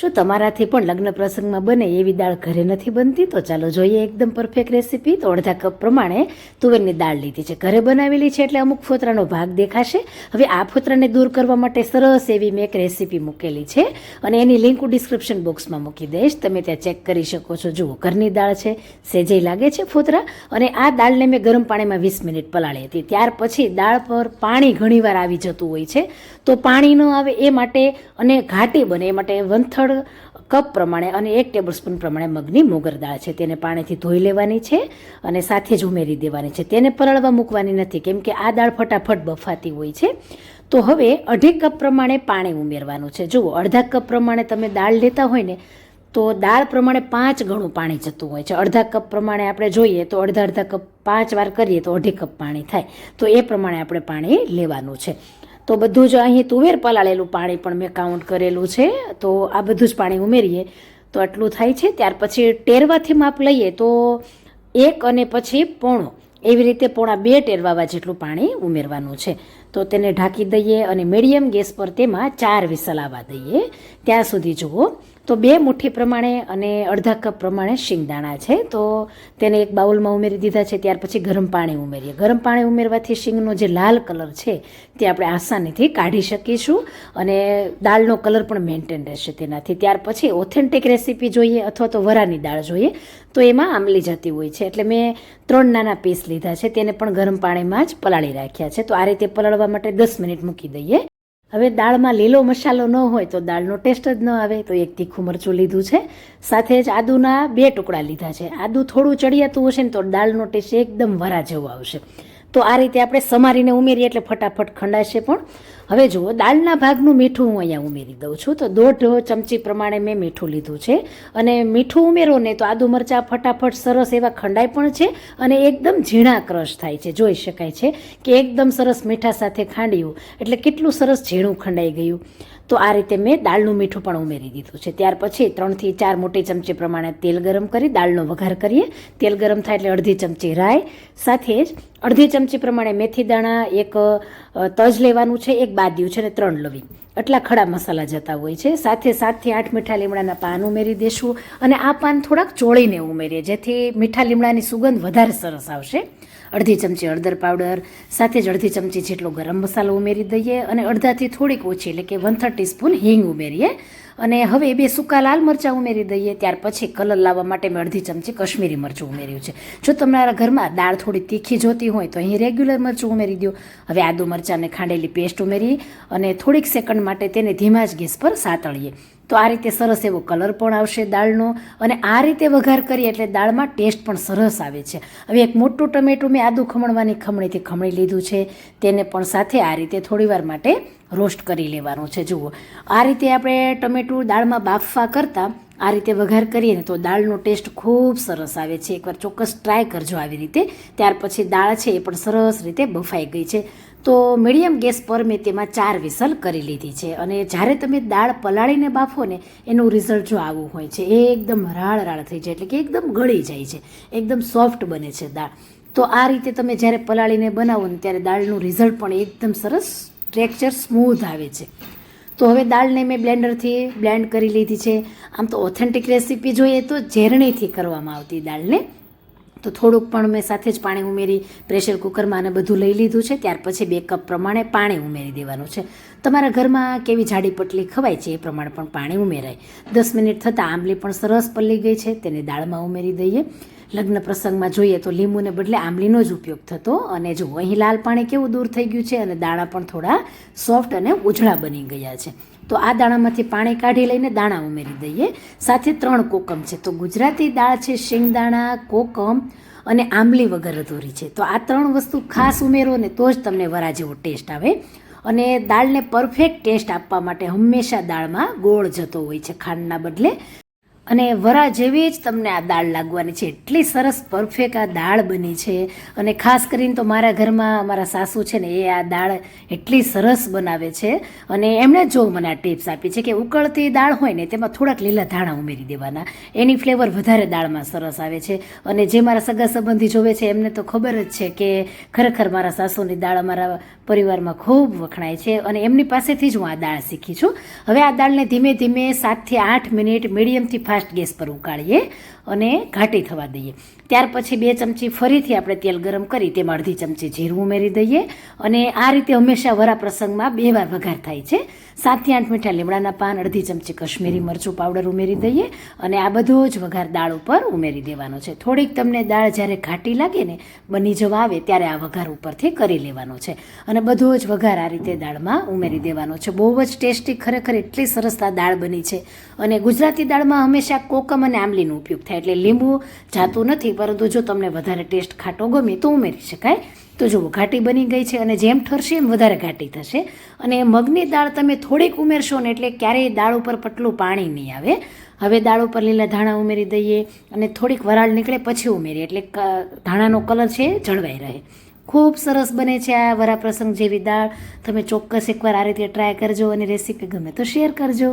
શું તમારાથી પણ લગ્ન પ્રસંગમાં બને એવી દાળ ઘરે નથી બનતી? તો ચાલો જોઈએ એકદમ પરફેક્ટ રેસીપી તો અડધા કપ પ્રમાણે તુવેરની દાળ લીધી છે. ઘરે બનાવેલી છે એટલે અમુક ફોતરાનો ભાગ દેખાશે. હવે આ ફોતરાને દૂર કરવા માટે સરસ એવી મેં એક રેસીપી મૂકેલી છે. અને એની લિંક હું ડિસ્ક્રિપ્શન બોક્સમાં મૂકી દઈશ. તમે ત્યાં ચેક કરી શકો છો. જુઓ, ઘરની દાળ છે સેજે લાગે છે ફોતરા. અને આ દાળને મેં ગરમ પાણીમાં વીસ મિનિટ પલાળી હતી. ત્યાર પછી દાળ પર પાણી ઘણીવાર આવી જતું હોય છે. તો પાણી ન આવે એ માટે અને ઘાટી બને એ માટે વંથળ કપ પ્રમાણે અને એક ટેબલ સ્પૂન પ્રમાણે મગની મોગર દાળ છે. તેને પાણીથી ધોઈ લેવાની છે અને સાથે જ ઉમેરી દેવાની છે. તેને પરળવા મૂકવાની નથી, કેમ કે આ દાળ ફટાફટ બફાતી હોય છે. તો હવે અઢી કપ પ્રમાણે પાણી ઉમેરવાનું છે. જુઓ, અડધા કપ પ્રમાણે તમે દાળ લેતા હોય ને, તો દાળ પ્રમાણે પાંચ ગણું પાણી જતું હોય છે. અડધા કપ પ્રમાણે આપણે જોઈએ તો અડધા અડધા કપ પાંચ વાર કરીએ તો અઢી કપ પાણી થાય. તો એ પ્રમાણે આપણે પાણી લેવાનું છે. તો બધું જ અહીં તુવેર પલાળેલું પાણી પણ મેં કાઉન્ટ કરેલું છે. તો આ બધું જ પાણી ઉમેરીએ. તો આટલું થાય છે. ત્યાર પછી ટેરવાથી માપ લઈએ તો એક અને પછી પોણો. એવી રીતે પોણા બે ટેરવાવા જેટલું પાણી ઉમેરવાનું છે. તો તેને ઢાંકી દઈએ અને મીડિયમ ગેસ પર તેમાં ચાર વિસલ આવવા દઈએ. ત્યાં સુધી જુઓ. તો બે મુઠ્ઠી પ્રમાણે અને અડધા કપ પ્રમાણે શિંગદાણા છે. તો તેને એક બાઉલમાં ઉમેરી દીધા છે, ત્યાર પછી ગરમ પાણી ઉમેરીએ. ગરમ પાણી ઉમેરવાથી શીંગનો જે લાલ કલર છે, તે આપણે આસાનીથી કાઢી શકીશું અને દાળનો કલર પણ મેન્ટેન રહેશે તેનાથી. ત્યાર પછી ઓથેન્ટિક રેસીપી જોઈએ અથવા તો વરાની દાળ જોઈએ, તો એમાં આંબલી જતી હોય છે. એટલે મેં ત્રણ નાના પીસ લીધા છે, તેને પણ ગરમ પાણીમાં જ પલાળી રાખ્યા છે. તો આ રીતે પલાળવા માટે દસ મિનિટ મૂકી દઈએ. હવે દાળમાં લીલો મસાલો ન હોય તો દાળનો ટેસ્ટ જ ન આવે, તો એક તીખું મરચું લીધું છે. સાથે જ આદુના બે ટુકડા લીધા છે. આદુ થોડું ચડિયાતું હશે ને તો દાળનો ટેસ્ટ એકદમ વરા જેવો આવશે. તો આ રીતે આપણે સમારીને ઉમેરીએ એટલે ફટાફટ ખંડાશે પણ. હવે જુઓ, દાળના ભાગનું મીઠું હું અહીંયા ઉમેરી દઉં છું. તો દોઢ ચમચી પ્રમાણે મેં મીઠું લીધું છે. અને મીઠું ઉમેરો ને તો આદુ મરચાં ફટાફટ સરસ એવા ખંડાય પણ છે અને એકદમ ઝીણા ક્રશ થાય છે. જોઈ શકાય છે કે એકદમ સરસ મીઠા સાથે ખાંડ્યું. એટલે કેટલું સરસ ઝીણું ખંડાઈ ગયું. તો આ રીતે મેં દાળનું મીઠું પણ ઉમેરી દીધું છે. ત્યાર પછી ત્રણથી ચાર મોટી ચમચી પ્રમાણે તેલ ગરમ કરી દાળનો વઘાર કરીએ. તેલ ગરમ થાય એટલે અડધી ચમચી રાઈ, સાથે જ અડધી ચમચી પ્રમાણે મેથી દાણા, એક તજ લેવાનું છે, એક બાદિયું છે અને ત્રણ લવિંગ. આટલા ખડા મસાલા જતા હોય છે. સાથે સાતથી આઠ મીઠા લીમડાના પાન ઉમેરી દેશું અને આ પાન થોડાક ચોળીને ઉમેરીએ જેથી મીઠા લીમડાની સુગંધ વધારે સરસ આવશે. અડધી ચમચી હળદર પાવડર, સાથે જ અડધી ચમચી જેટલો ગરમ મસાલો ઉમેરી દઈએ અને અડધાથી થોડીક ઓછી, એટલે કે વન થર્ટી સ્પૂન હિંગ ઉમેરીએ. અને હવે બે સૂકા લાલ મરચાં ઉમેરી દઈએ, ત્યાર પછી કલર લાવવા માટે મેં અડધી ચમચી કશ્મીરી મરચું ઉમેર્યું છે. જો તમારા ઘરમાં દાળ થોડી તીખી જોતી હોય, તો અહીં રેગ્યુલર મરચું ઉમેરી દો. હવે આદુ મરચાંને ખાંડેલી પેસ્ટ ઉમેરી અને થોડીક સેકન્ડ માટે તેને ધીમા જ ગેસ પર સાતળીએ. તો આ રીતે સરસ એવો કલર પણ આવશે દાળનો અને આ રીતે વઘાર કરીએ એટલે દાળમાં ટેસ્ટ પણ સરસ આવે છે. હવે એક મોટું ટમેટું મેં આદું ખમણવાની ખમણીથી ખમણી લીધું છે. તેને પણ સાથે આ રીતે થોડીવાર માટે રોસ્ટ કરી લેવાનું છે. જુઓ, આ રીતે આપણે ટમેટું દાળમાં બાફવા કરતાં આ રીતે વઘાર કરીએ ને તો દાળનો ટેસ્ટ ખૂબ સરસ આવે છે. એકવાર ચોક્કસ ટ્રાય કરજો આવી રીતે. ત્યાર પછી દાળ છે એ પણ સરસ રીતે બફાઈ ગઈ છે. તો મીડિયમ ગેસ પર મેં તેમાં ચાર વિસલ કરી લીધી છે અને જ્યારે તમે દાળ પલાળીને બાફો ને, એનું રિઝલ્ટ જો આવું હોય છે, એ એકદમ રાળ રાળ થઈ જાય, એટલે કે એકદમ ગળી જાય છે, એકદમ સોફ્ટ બને છે દાળ. તો આ રીતે તમે જ્યારે પલાળીને બનાવો ને, ત્યારે દાળનું રિઝલ્ટ પણ એકદમ સરસ ટેક્સચર સ્મૂધ આવે છે. તો હવે દાળને મેં બ્લેન્ડરથી બ્લેન્ડ કરી લીધી છે. આમ તો ઓથેન્ટિક રેસીપી જોઈએ તો ઝેરણીથી કરવામાં આવતી દાળને તો થોડુંક પણ મેં સાથે જ પાણી ઉમેરી પ્રેશર કુકરમાં અને બધું લઈ લીધું છે. ત્યાર પછી બે કપ પ્રમાણે પાણી ઉમેરી દેવાનું છે. તમારા ઘરમાં કેવી જાડી પટલી ખવાય છે એ પ્રમાણે પણ પાણી ઉમેરાય. દસ મિનિટ થતાં આંબલી પણ સરસ પલ્લી ગઈ છે. તેને દાળમાં ઉમેરી દઈએ. લગ્ન પ્રસંગમાં જોઈએ તો લીંબુને બદલે આંબલીનો જ ઉપયોગ થતો અને જો અહીં લાલ પાણી કેવું દૂર થઈ ગયું છે અને દાણા પણ થોડા સોફ્ટ અને ઉજળા બની ગયા છે. તો આ દાણામાંથી પાણી કાઢી લઈને દાણા ઉમેરી દઈએ. સાથે ત્રણ કોકમ છે. તો ગુજરાતી દાળ છે શિંગદાણા, કોકમ અને આંબલી વગર અધૂરી છે. તો આ ત્રણ વસ્તુ ખાસ ઉમેરો ને તો જ તમને વરા જેવો ટેસ્ટ આવે. અને દાળને પરફેક્ટ ટેસ્ટ આપવા માટે હંમેશા દાળમાં ગોળ જતો હોય છે ખાંડના બદલે. અને વરા જેવી જ તમને આ દાળ લાગવાની છે. એટલી સરસ પરફેક્ટ આ દાળ બની છે. અને ખાસ કરીને તો મારા ઘરમાં મારા સાસુ છે ને એ આ દાળ એટલી સરસ બનાવે છે. અને એમણે જો મને આ ટિપ્સ આપી છે કે ઉકળતી દાળ હોય ને તેમાં થોડાક લીલા ધાણા ઉમેરી દેવાના. એની ફ્લેવર વધારે દાળમાં સરસ આવે છે. અને જે મારા સગા સંબંધી જોવે છે એમને તો ખબર જ છે કે ખરેખર મારા સાસુની દાળ અમારા પરિવારમાં ખૂબ વખણાય છે અને એમની પાસેથી જ હું આ દાળ શીખી છું. હવે આ દાળને ધીમે ધીમે સાતથી આઠ મિનિટ મીડિયમથી ફાસ્ટ ગેસ પર ઉકાળીએ. અને ઘાટી થવા દઈએ. ત્યાર પછી બે ચમચી ફરીથી આપણે તેલ ગરમ કરી, તેમાં અડધી ચમચી જીરું ઉમેરી દઈએ અને આ રીતે હંમેશા વરા પ્રસંગમાં બે વાર વઘાર થાય છે. સાતથી આઠ મીઠા લીમડાના પાન, અડધી ચમચી કશ્મીરી મરચું પાવડર ઉમેરી દઈએ અને આ બધો જ વઘાર દાળ ઉપર ઉમેરી દેવાનો છે. થોડીક તમને દાળ જ્યારે ઘાટી લાગે ને, બની જવા આવે ત્યારે આ વઘાર ઉપરથી કરી લેવાનો છે. અને બધો જ વઘાર આ રીતે દાળમાં ઉમેરી દેવાનો છે. બહુ જ ટેસ્ટી, ખરેખર એટલી સરસ આ દાળ બની છે. અને ગુજરાતી દાળમાં હંમેશા કોકમ અને આમલીનો ઉપયોગ થાય એટલે લીંબુ જાતું નથી, પરંતુ જો તમને વધારે ટેસ્ટ ખાટો ગમે તો ઉમેરી શકાય. તો જુઓ, ઘાટી બની ગઈ છે અને જેમ ઠરશે એમ વધારે ઘાટી થશે. અને મગની દાળ તમે થોડીક ઉમેરશો ને એટલે ક્યારેય દાળ ઉપર પટલું પાણી નહીં આવે. હવે દાળ ઉપર લીલા ધાણા ઉમેરી દઈએ અને થોડીક વરાળ નીકળે પછી ઉમેરીએ, એટલે ધાણાનો કલર છે જળવાઈ રહે. ખૂબ સરસ બને છે આ વરાપ્રસંગ જેવી દાળ. તમે ચોક્કસ એકવાર આ રીતે ટ્રાય કરજો અને રેસીપી ગમે તો શેર કરજો.